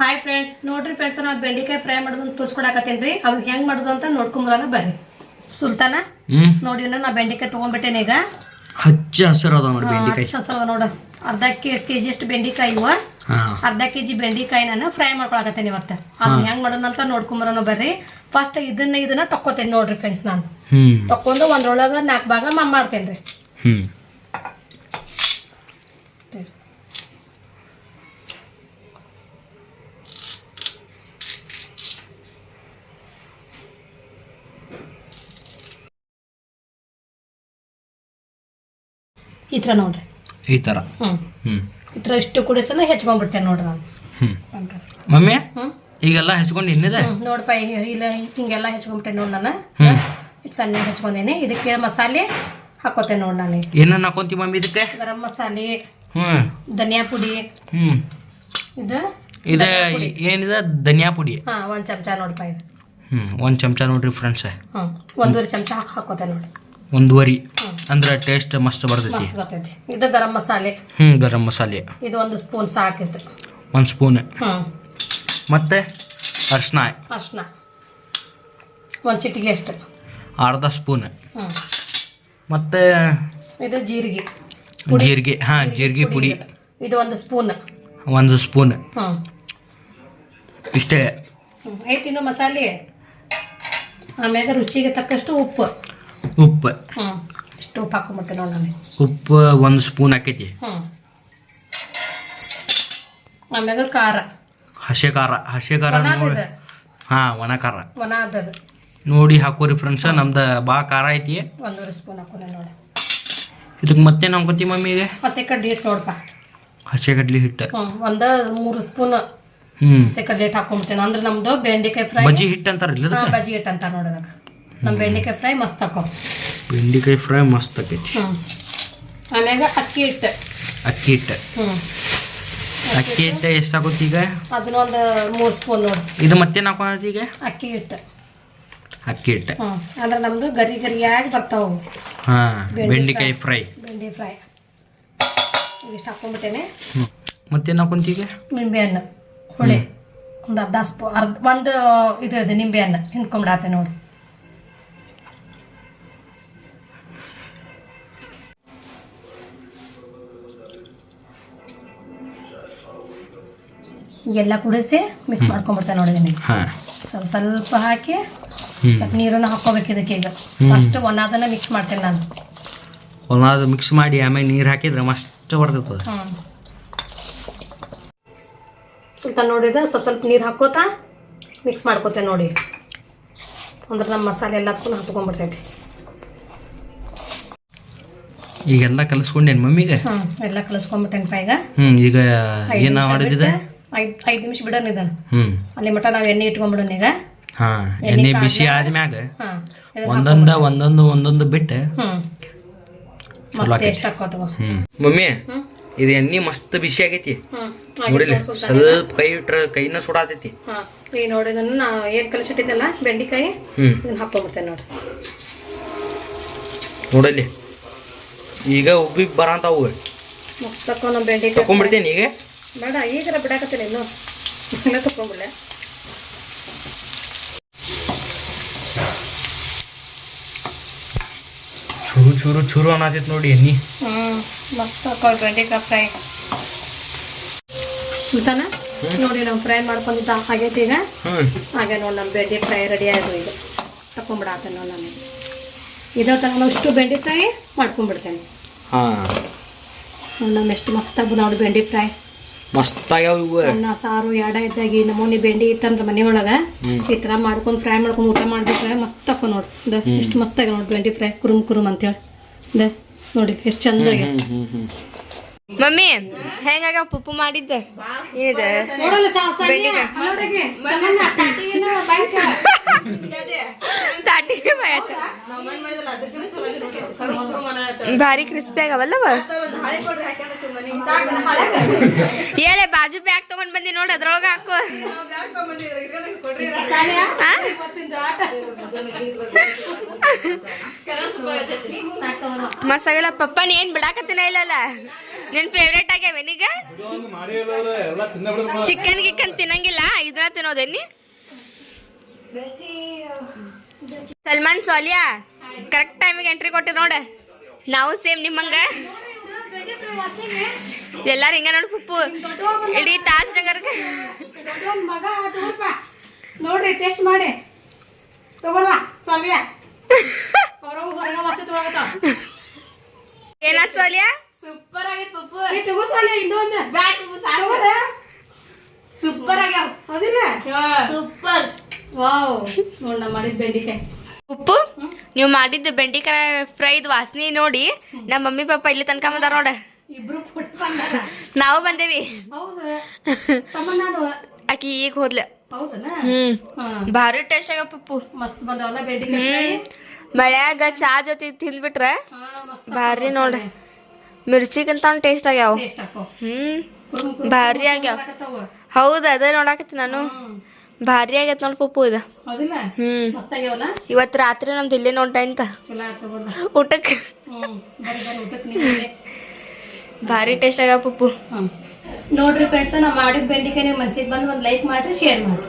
Hi friends ನೋಡ್ರಿ friends ನಾವು ಬೆಂಡೆಕಾಯಿ ಫ್ರೈ ಮಾಡೋದನ್ನ ತೋರಿಸ್ಕೊಡಕತ್ತೀನಿ ರೀ. ಅದು ಹೆಂಗ್ ಮಾಡೋದು ಅಂತ ನೋಡ್ಕೊಂಬರಲ್ಲ ಬರ್ರಿ. ಸುಲ್ತಾನ? ನೋಡಿ ನಾ ಬೆಂಡೆಕಾಯಿ ತೊಗೊಂಡ್ಬಿಟ್ಟೇನೆ ಈಗ. ಹಚ್ಚ ಹಸಿರು ನೋಡಿ ಬೆಂಡೆಕಾಯಿ. ಹಚ್ಚ ನೋಡ. ಅರ್ಧ ಕೆ ಜಿ ಅಷ್ಟು ಬೆಂಡೆಕಾಯಿ ಇವ. ಅರ್ಧ ಕೆ ಜಿ ಬೆಂಡೆಕಾಯಿ ನಾನು ಫ್ರೈ ಮಾಡ್ಕೊಳಕತ್ತೇನೆ ಇವತ್ತು. ಅದನ್ನ ಹೆಂಗ್ ಮಾಡೋಣ ಅಂತ ನೋಡ್ಕೊಂಬರೋಣ ಬರ್ರಿ. ಫಸ್ಟ್ ಇದನ್ನ ಇದನ್ನ ತಕ್ಕೋತೇನೆ ನೋಡ್ರಿ ಫ್ರೆಂಡ್ಸ್ ನಾನು. ತಕ್ಕೊಂಡು ಒಂದ್ರೊಳಗ ನಾಲ್ಕು ಭಾಗ ಮಾಡ್ತೇನೆ ರೀ ಈ ಥರ ನೋಡ್ರಿ. ಈ ತರ ಹ್ಮ್. ಹ್ಮ್. ಈ ಥರ ಇಷ್ಟು ಕುಡಿಸನ ಹೆಚ್ಕೊಂಡ್ಬಿಡ್ತೇನೆ ನೋಡ್ರಿ ನಾನು. ಹಂಗಾರೆ. ಮಮ್ಮಿ ಹ್ಮ್. ಈಗೆಲ್ಲ ಹೆಚ್ಕೊಂಡು ಇನ್ನಿದೆ? ಹ್ಮ್, ನೋಡಪ್ಪ ಈಗ ಇಲ್ಲ ಹಿಂಗೆಲ್ಲ ಹೆಚ್ಕೊಂಡ್ಬಿಟ್ಟೆ ನೋಡಿ ನಾನು. ಇಟ್ಟು ಸಣ್ಣ ಹೆಚ್ಕೊಂಡೇನೆ. ಇದಕ್ಕೆ ಮಸಾಲೆ ಹಾಕೋತೇನೆ ನೋಡಿ ನಾನು. ಏನನ್ನ ಹಾಕೊಂತಿ ಮಮ್ಮಿ ಇದಕ್ಕೆ? ಗರಂ ಮಸಾಲೆ ಹ್ಮ್. ಧನಿಯಾ ಪುಡಿ. ಹ್ಮ್. ಇದು ಇದು ಏನಿದೆ? ಧನಿಯಾ ಪುಡಿ. ಹಾ ಒಂದು ಚಮಚ ನೋಡಪ್ಪ ಇದು. ಹ್ಮ್ ಒಂದು ಚಮಚ ನೋಡ್ರಿ ಫ್ರೆಂಡ್ಸ್ ಹ್ಞೂ ಒಂದೂವರೆ ಚಮಚ ಹಾಕಿ ಹಾಕೋತೆ ನೋಡಿ ಒಂದುವರಿ. ಹ್ಮ್. ಅಂದ್ರ ಟೇಸ್ಟ್ ಮಸ್ತ್ ಬರ್ತೈತಿ. ಮಸ್ತ್ ಬರ್ತೈತಿ. ಇದು ಗರಂ ಮಸಾಲೆ. ಹ್ಮ್ ಗರಂ ಮಸಾಲೆ. ಇದು ಒಂದು ಸ್ಪೂನ್ ಸಾಕಿಸ್ತು ಒಂದ್ ಸ್ಪೂನ್ ಮತ್ತೆ ಅರ್ಶಿನ ಅರ್ಶಿನ ಒಂದು ಚಿಟಿಗೆ ಅಷ್ಟು. ಅರ್ಧ ಸ್ಪೂನ್ ಮತ್ತೆ ಇದು ಜೀರಿಗೆ. ಜೀರಿಗೆ ಹಾ ಜೀರಿಗೆ ಪುಡಿ ಇದು. ಒಂದು ಸ್ಪೂನ್ ಒಂದು ಸ್ಪೂನ್ ಇಷ್ಟೇ. ಐತಿನೋ ಐತಿ ಇನ್ನು ಮಸಾಲೆ. ಆಮೇಲೆ ರುಚಿಗೆ ತಕ್ಕಷ್ಟು ಉಪ್ಪು. ಉಪ್ಪು. ಇಷ್ಟು ಉಪ್ಪು ಹಾಕೊಂಡ್ಬಿಡ್ತೇನೆ ನೋಡಿ ನಾನು. ಉಪ್ಪು ಒಂದು ಸ್ಪೂನ್ ಹಾಕೈತಿ. ಹ್ಮ್. ಆಮ್ಯಾಗ ಖಾರ. ಹಸೆ ಖಾರ ಹಸೆ ಖಾರ ನೋಡಿ. ಒಣಾದಿದೆ ಹಾ ಒಣ ಖಾರ. ಒಣ ಅದದು ನೋಡಿ ಹಾಕೋರಿ ಫ್ರೆಂಡ್ಸ್ ನಮ್ದು ಬಾ ಖಾರ ಐತಿ. ಒಂದೂವರೆ ಸ್ಪೂನ್ ಹಾಕೋಣ ನೋಡಿ. ಇದಕ್ಕೆ ಮತ್ತೆ ಹಾಕೋತಿ ಮಮ್ಮಿಗೆ ಹಸಿ ಕಡ್ಲಿ ಹಿಟ್ಟು ನೋಡಪ್ಪ ಹಸೆ ಕಡ್ಲಿ ಹಿಟ್ಟು. ಒಂದ ಮೂರು ಸ್ಪೂನ್ ಹ್ಮ್. ಹಸಿ ಕಡ್ಲಿ ಹಿಟ್ಟು ಹಾಕೊಂಡ್ಬಿಡ್ತೇನೆ ಅಂದ್ರೆ ನಮ್ದು ಬೆಂಡೆಕಾಯಿ ಫ್ರೈ. ಬಜ್ಜಿ ಹಿಟ್ಟು ಅಂತಾರಲ್ಲ ಹಾ ಬಜ್ಜಿ ಹಿಟ್ಟು ಅಂತ ನೋಡೋದಾಗ ನಮ್ಮ ಬೆಂಡೆಕಾಯಿ ಫ್ರೈ ಮಸ್ತ್ ಹಾಕೋ ಬೆಂಡೆಕಾಯಿ ಫ್ರೈ ಮಸ್ತ್ ಆಕೈತಿ. ಆಮೇಲೆ ಆಮ್ಯಾಗ ಅಕ್ಕಿ ಹಿಟ್ಟು. ಅಕ್ಕಿ ಹಿಟ್ಟು. ಹ್ಞೂ ಅಕ್ಕಿ ಹಿಟ್ಟು ಎಷ್ಟು ಹಾಕೋತಿ ಈಗ? ಅದನ್ನೊಂದು ಮೂರು ಸ್ಪೂನ್ ನೋಡಿ. ಇದು ಮತ್ತೆ ಹಾಕೋತಿ ಈಗ? ಅಕ್ಕಿ ಹಿಟ್ಟು. ಅಕ್ಕಿ ಹಿಟ್ಟು. ಅಂದ್ರೆ ನಮ್ದು ಗರಿ ಗರಿಯಾಗಿ ಬರ್ತಾವ ಹಾ ಬೆಂಡೆಕಾಯಿ ಫ್ರೈ. ಬೆಂಡೆ ಫ್ರೈ. ಇದಿಷ್ಟು ಹಾಕೊಂಡ್ಬಿಟ್ಟೇನೆ ಹ್ಞೂ ಮತ್ತೇನು ಹಾಕೊಂತೀಗ ಈಗ? ನಿಂಬೆ ಹಣ್ಣು ಹುಳಿ. ಒಂದು ಅರ್ಧ ಸ್ಪೂ ಅರ್ಧ ಒಂದು ಇದು ಇದೆ ನಿಂಬೆ ಹಣ್ಣು. ಹಿಂಡ್ಕೊಂಬಿಡತ್ತೆ ನೋಡಿ. ಎಲ್ಲ ಕುಡಿಸಿ ಮಿಕ್ಸ್ ಮಾಡ್ಕೊಂಡ್ಬಿಡ್ತೇನೆ ನೋಡಿ ಹಾ. ಸ್ವಲ್ಪ ಸ್ವಲ್ಪ ಹಾಕಿ ಸ್ವಲ್ಪ ನೀರನ್ನು ಹಾಕೋಬೇಕು ಇದಕ್ಕೆ ಈಗ. ಫಸ್ಟ್ ಒಂದಾದನ್ನ ಮಿಕ್ಸ್ ಮಾಡ್ತೇನೆ ನಾನು. ಒಂದಾದ ಮಿಕ್ಸ್ ಮಾಡಿ ಆಮೇಲೆ ನೀರು ಹಾಕಿದ್ರೆ ಮಸ್ತ್ ಬರ್ತೈತದ ಹ್ಮ್. ಸ್ವಲ್ಪ ನೋಡಿದ ಸ್ವಲ್ಪ ಸ್ವಲ್ಪ ನೀರು ಹಾಕೋತಾ ಮಿಕ್ಸ್ ಮಾಡ್ಕೋತೇನೆ ನೋಡಿ. ಅಂದ್ರೆ ನಮ್ಮ ಮಸಾಲೆ ಎಲ್ಲ ಹತ್ಕೊಂಡು ಹತ್ಕೊಂಡ್ಬಿಡ್ತೈತಿ. ಈಗೆಲ್ಲ ಕಲಿಸ್ಕೊಂಡೇನು ಮಮ್ಮಿಗೆ? ಹ್ಞೂ ಎಲ್ಲ ಕಲಿಸ್ಕೊಂಡ್ಬಿಟ್ಟೇನಪ್ಪ ಈಗ. ಹ್ಮ್ ಈಗ ಏನು ಮಾಡಿದಿದೆ ಐದು ಐದು ನಿಮಿಷ ಬಿಡೋಣ ಇದನ್ನ. ಹ್ಮ್. ಅಲ್ಲಿ ಮಟ ನಾವು ಎಣ್ಣೆ ಇಟ್ಕೊಂಡ್ಬಿಡೋಣ ಈಗ. ಹಾ ಎಣ್ಣೆ ಬಿಸಿ ಆದ್ಮ್ಯಾಗ ಹಾಂ ಒಂದೊಂದ ಒಂದೊಂದು ಒಂದೊಂದು ಬಿಟ್ಟು ಹ್ಞೂ ಮತ್ತೆ ಆಕೈತಿ. ಎಷ್ಟು ಹಾಕೋತವ? ಹ್ಮ್. ಮಮ್ಮಿ ಇದು ಎಣ್ಣೆ ಮಸ್ತ್ ಬಿಸಿ ಆಗೈತಿ. ನೋಡಿಲ್ಲ ಸ್ವಲ್ಪ ಕೈ ಇಟ್ರ ಕೈನ ಸುಡಾತೈತಿ. ಹಾಂ ಈಗ ನೋಡಿ ಇದನ್ನು ನಾವು ಏನು ಕಲಿಸಿಟ್ಟಿದ್ದಲ್ಲ ಬೆಂಡೆಕಾಯಿ ಹ್ಮ್. ಇದನ್ನ ಹಾಕೊಂಡ್ಬಿಡ್ತೇನೆ ನೋಡಿ. ನೋಡಲ್ಲಿ ಈಗ ಉಬ್ಬಿಗೆ ಬರಂತಾವು. ಮಸ್ತ್ ಬೆಂಡಿ ನಮ್ಮ ಬೆಂಡೆಕಾಯಿ. ತಕೊಂಡ್ಬಿಡ್ತೇನೆ ಈಗ. ಬೇಡ ಈಗರ ಬಿಡಾಕತ್ತೇನೆ ಇನ್ನು. ಎಲ್ಲ ಚೂರು ಚೂರು ಚೂರು ಅನ್ನತೈತಿ ನೋಡಿ ಎಣ್ಣೆ. ಹ್ಞೂ ಮಸ್ತ್ ಹಾಕೋ ಬೆಂಡೆಕಾಯಿ ಫ್ರೈ. ಅಂತಾನ ನೋಡಿ ನಾವು ಫ್ರೈ ಮಾಡ್ಕೊಂಡಿದ್ದ ಆಗೈತಿ ಈಗ. ಹಾಗೆ ನೋಡಿ ನಮ್ಮ ಬೆಂಡೆ ಫ್ರೈ ರೆಡಿ ಆಯ್ತು ಈಗ. ತಕೊಂಡ್ಬಿಡತ್ತೆ ನೋಡಿ ನಾನು. ಇದೇ ತನಕ ನಾವು ಇಷ್ಟು ಬೆಂಡೆ ಫ್ರೈ ಮಾಡ್ಕೊಂಡ್ಬಿಡ್ತೇನೆ. ಬಿಡ್ತೇನೆ ನೋಡಿ ನಮ್ಮ ಎಷ್ಟು ಮಸ್ತ್ ಆಗ್ಬೋದು ನೋಡಿ ಬೆಂಡೆ ಫ್ರೈ. ಮಸ್ತ್ ಆಗ್ಯಾವ ಇವು. ಅನ್ನ ಸಾರು ಎಡ ಇದ್ದಾಗಿ ಈ ನಮೂನಿ ಬೆಂಡಿ ಇತ್ತಂದ್ರೆ ಮನೆ ಒಳಗ ಈ ತರ ಮಾಡ್ಕೊಂಡು ಫ್ರೈ ಮಾಡ್ಕೊಂಡು ಊಟ ಮಾಡ್ಬಿಟ್ರೆ ಮಸ್ತ್ ತಕೊ ನೋಡಿ. ದ ಎಷ್ಟು ಮಸ್ತ್ ಆಗ್ಯಾವ ನೋಡಿ ಬೆಂಡಿ ಫ್ರೈ ಕುರುಮ್ ಕುರುಮ್ ಅಂತೇಳಿ. ಹೇಳಿ ನೋಡಿ ಎಷ್ಟು ಚಂದ ಆಗ್ಯಾವ. ಮಮ್ಮಿ ಹೆಂಗಾಗ ಪುಪ್ಪು ಮಾಡಿದ್ದೆ? ಬಾಯ್. ಭಾರಿ ಕ್ರಿಸ್ಪಿ ಆಗವಲ್ಲವ? ಹೇಳೆ ಬಾಜು ಬ್ಯಾಗ್ ತಗೊಂಡ್ ಬಂದಿ ನೋಡಿ ಅದ್ರೊಳಗ ಹಾಕು. ಆ? ಮಸ್ತ್ ಆಗಲ್ಲ ಪಪ್ಪ ನೀ ಏನ್ ಬಿಡಾಕತ್ತಿನ ಇಲ್ಲಲ್ಲ? ನಿನ್ ಫೇವ್ರೇಟ್ ಆಗ್ಯಾವೇನೀಗ ಚಿಕನ್ ಗಿಕನ್ ತಿನ್ನಂಗಿಲ್ಲ ಇದ್ರ ತಿನ್ನೋದೇನಿ ಸಲ್ಮಾನ್ ಸೋಲಿಯಾ ಕರೆಕ್ಟ್ ಟೈಮಿಗೆ ಎಂಟ್ರಿ ಕೊಟ್ಟಿ ನೋಡ. ನಾವು ಸೇಮ್ ನಿಮ್ಮಂಗ. ಎಲ್ಲಾರು ಹಿಂಗ ನೋಡಿ ಪುಪ್ಪು. ಇಡೀ ತಾಜ್ ನಗರ್ ಮಗ ತಗೋರ್ಪ ನೋಡ್ರಿ ಟೇಸ್ಟ್ ಮಾಡಿ. ತಗೋರ್ವಾ ಸ್ವಾಮಿಯ ಬರೋ ಹೊರಗ ಮಸ್ತ್ ತೊಳಗತ್ತಾವ ಏನಾತ್ ಸೋಲಿಯಾ? ಸೂಪರ್ ಆಗಿ ಪುಪ್ಪು. ಏ ತಗೋ ಸ್ವಾಮಿ ಇನ್ನೊಂದು. ಬ್ಯಾಟ್ ಪಪ್ಪು ತಗೋರ ಸೂಪರ್ ಆಗ್ಯಾವ. ಹೌದಿಲ್ಲ? Super wow. ನೋಡ್ ನಾ ಮಾಡಿದ ಬೆಂಡಿಕಾಯಿ. ಉಪ್ಪು? ನೀವು ಮಾಡಿದ್ದ ಬೆಂಡಿಕಾಯಿ ಫ್ರೈದ್ ವಾಸನೆ ನೋಡಿ ನಮ್ಮ ಮಮ್ಮಿ ಪಾಪ ಇಲ್ಲಿ ತನಕ ಬಂದಾರ ನೋಡ. ಇಬ್ರು ನಾವು ಬಂದೇವಿ. ಆಕಿ ಈಗ ಹೋದ್ಲ. ಹ್ಮ್. ಭಾರಿ ಟೇಸ್ಟ್ ಆಗ ಪಪ್ಪು? ಮಳ್ಯಾಗ ಚಾ ಜೊತೆ ತಿಂದ್ಬಿಟ್ರ ಭಾರಿ ನೋಡ. ಮಿರ್ಚಿಗಿಂತ ಟೇಸ್ಟ್ ಆಗ್ಯಾವ. ಟೇಸ್ಟ್ ಹಾಕೋ ಹ್ಮ್. ಭಾರಿ ಆಗ್ಯಾವ. ಹೌದ ಅದ ನೋಡಾಕತ್ತಿ ನಾನು. ಭಾರಿ ಆಗೈತ್ ನೋಡ್ ಪಪ್ಪು ಇದ. ಹ್ಮ್. ಇವತ್ ರಾತ್ರಿ ನಮ್ದು ಇಲ್ಲೇ ತಗೋರ್ನ. ಊಟಕ್ಕೆ ಭಾರಿ ಟೇಸ್ಟ್ ಆಗ ಪಪ್ಪು ನೋಡ್ರಿ ಫ್ರೆಂಡ್ಸ್ ನಾವು ಮಾಡಿದ ಬೆಂಡಿಕಾಯಿ ನೀವು ಮನ್ಸಿಗೆ ಬಂದು ಒಂದು ಲೈಕ್ ಮಾಡ್ರಿ ಶೇರ್ ಮಾಡ್ರಿ.